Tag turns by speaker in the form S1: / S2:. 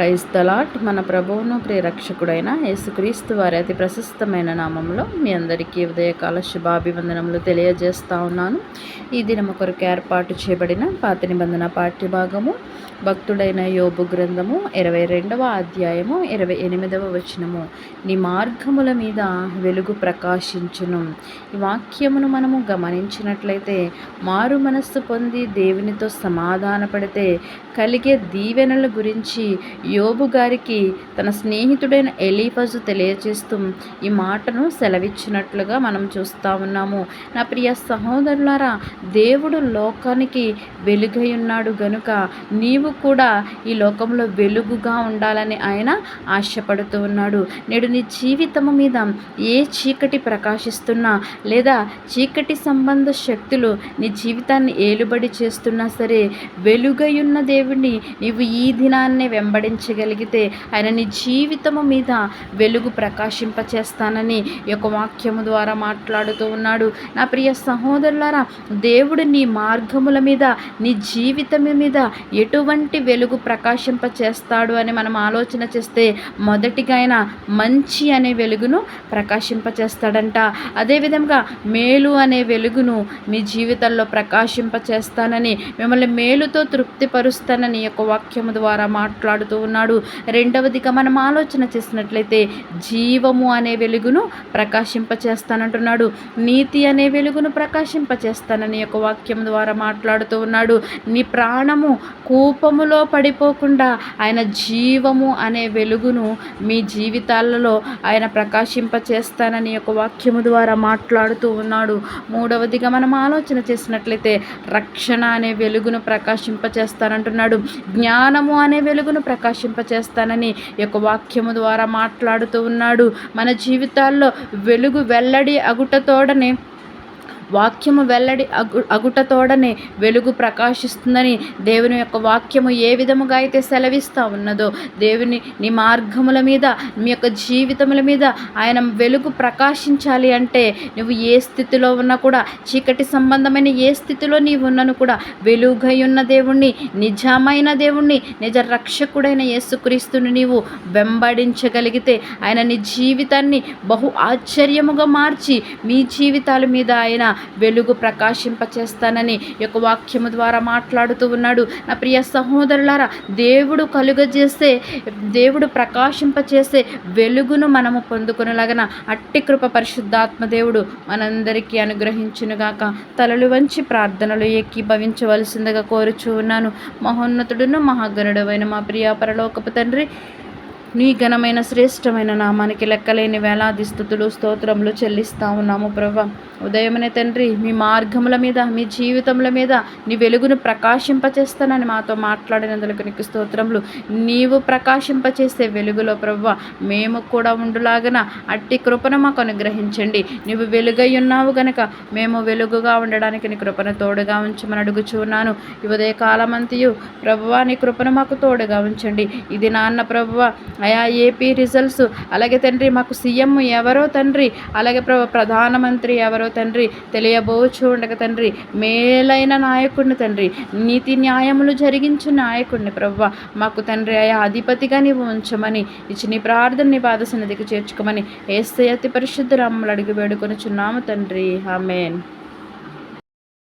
S1: క్రైస్తలాట్ మన ప్రభువును ప్రియరక్షకుడైన యేసుక్రీస్తు వారి అతి ప్రశస్తమైన నామంలో మీ అందరికీ ఉదయకాల శుభాభివందనములు తెలియజేస్తా ఉన్నాను. ఈ దినము కొరకు ఏర్పాటు చేయబడిన పాత నిబంధన పాఠ్యభాగము భక్తుడైన యోబు గ్రంథము ఇరవై రెండవ అధ్యాయము ఇరవై ఎనిమిదవ వచనము. నీ మార్గముల మీద వెలుగు ప్రకాశించును. ఈ వాక్యమును మనము గమనించినట్లయితే మారు మనస్సు పొంది దేవునితో సమాధానపడితే కలిగే దీవెనల గురించి యోబు గారికి తన స్నేహితుడైన ఎలీఫజు తెలియజేస్తూ ఈ మాటను సెలవిచ్చినట్లుగా మనం చూస్తూ ఉన్నాము. నా ప్రియ సహోదరులారా దేవుడు లోకానికి వెలుగై ఉన్నాడు గనుక నీవు కూడా ఈ లోకంలో వెలుగుగా ఉండాలని ఆయన ఆశపడుతూ ఉన్నాడు. నేడు నీ జీవితము మీద ఏ చీకటి ప్రకాశిస్తున్నా లేదా చీకటి సంబంధ శక్తులు నీ జీవితాన్ని ఏలుబడి చేస్తున్నా సరే వెలుగయున్న దేవుడిని నీవు ఈ దినాన్నే వెంబడించగలిగితే ఆయన నీ జీవితము మీద వెలుగు ప్రకాశింపచేస్తానని యొక్క వాక్యము ద్వారా మాట్లాడుతూ ఉన్నాడు. నా ప్రియ సహోదరులారా దేవుడు నీ మార్గముల మీద నీ జీవితం మీద ఎటువంటి వెలుగు ప్రకాశింప చేస్తాడు అని మనం ఆలోచన చేస్తే మొదటిగా ఆయన మంచి అనే వెలుగును ప్రకాశింప చేస్తాడంట అదేవిధంగా మేలు అనే వెలుగును మీ జీవితంలో ప్రకాశింప చేస్తానని మిమ్మల్ని మేలుతో తృప్తిపరుస్తానని యొక్క వాక్యము ద్వారా మాట్లాడుతూ ఉన్నాడు. రెండవదిగా మనం ఆలోచన చేసినట్లయితే జీవము అనే వెలుగును ప్రకాశింపచేస్తానంటున్నాడు. నీతి అనే వెలుగును ప్రకాశింప చేస్తానని యొక్క వాక్యం ద్వారా మాట్లాడుతూ ఉన్నాడు. నీ ప్రాణము కూపములో పడిపోకుండా ఆయన జీవము అనే వెలుగును మీ జీవితాలలో ఆయన ప్రకాశింప చేస్తానని యొక్క వాక్యము ద్వారా మాట్లాడుతూ ఉన్నాడు. మూడవదిగా మనం ఆలోచన చేసినట్లయితే రక్షణ అనే వెలుగును ప్రకాశింపచేస్తానంటున్నాడు. జ్ఞానము అనే వెలుగును ప్రకాశ చేస్తానని యొక్క వాక్యము ద్వారా మాట్లాడుతూ ఉన్నాడు. మన జీవితాల్లో వెలుగు వెల్లడి అగుటతోడనే వాక్యము వెల్లడి అగు అగుటతోడనే వెలుగు ప్రకాశిస్తుందని దేవుని యొక్క వాక్యము ఏ విధముగా అయితే సెలవిస్తూ ఉన్నదో దేవుని నీ మార్గముల మీద మీ యొక్క జీవితముల మీద ఆయన వెలుగు ప్రకాశించాలి అంటే నువ్వు ఏ స్థితిలో ఉన్నా కూడా చీకటి సంబంధమైన ఏ స్థితిలో నీవు ఉన్నను కూడా వెలుగై ఉన్న దేవుణ్ణి నిజమైన దేవుణ్ణి నిజ రక్షకుడైన యేసుక్రీస్తుని నీవు వెంబడించగలిగితే ఆయన నీ జీవితాన్ని బహు ఆశ్చర్యముగా మార్చి మీ జీవితాల మీద ఆయన వెలుగు ప్రకాశింపచేస్తానని యొక్క వాక్యము ద్వారా మాట్లాడుతూ ఉన్నాడు. నా ప్రియ సహోదరులారా దేవుడు కలుగజేసే దేవుడు ప్రకాశింపచేసే వెలుగును మనము పొందుకునేలాగన అట్టి కృప పరిశుద్ధాత్మ దేవుడు మనందరికీ అనుగ్రహించునుగాక. తలలు వంచి ప్రార్థనలు ఎక్కిభవించవలసిందిగా కోరుచూ ఉన్నాను. మహోన్నతుడును మహాగణుడు అయిన మా ప్రియ పరలోకపు తండ్రి నీ ఘనమైన శ్రేష్టమైన నామానికి లెక్కలేని వేలాది స్థుతులు స్తోత్రములు చెల్లిస్తా ఉన్నాము ప్రభా. ఉదయమనే తండ్రి మీ మార్గముల మీద మీ జీవితముల మీద నీ వెలుగును ప్రకాశింపచేస్తానని మాతో మాట్లాడినందుకు నీకు స్తోత్రములు. నీవు ప్రకాశింపచేసే వెలుగులో ప్రభ మేము కూడా ఉండులాగన అట్టి కృపను మాకు అనుగ్రహించండి. నీవు వెలుగై ఉన్నావు గనక మేము వెలుగుగా ఉండడానికి నీ కృపను తోడుగా ఉంచమని అడుగుచున్నాను ఈ ఉదయ కాలమంతియు ప్రభువా నీ కృపను మాకు తోడుగా ఉంచండి. ఇది నాన్న ప్రభువ అయా ఏపీ రిజల్ట్స్. అలాగే తండ్రి మాకు సీఎం ఎవరో తండ్రి అలాగే ప్ర ప్రధానమంత్రి ఎవరో తండ్రి తెలియబోచు ఉండక తండ్రి మేలైన నాయకుడిని తండ్రి నీతి న్యాయములు జరిగించు నాయకుడిని ప్రవ్వ. మాకు తండ్రి అయా అధిపతిగా నీవు ఉంచమని ఇచ్చిన ప్రార్థన నీ బాధ చేర్చుకోమని ఏస్తే అతి పరిశుద్ధ రాములు అడిగి వేడుకొని చున్నాము తండ్రి. ఆమెన్.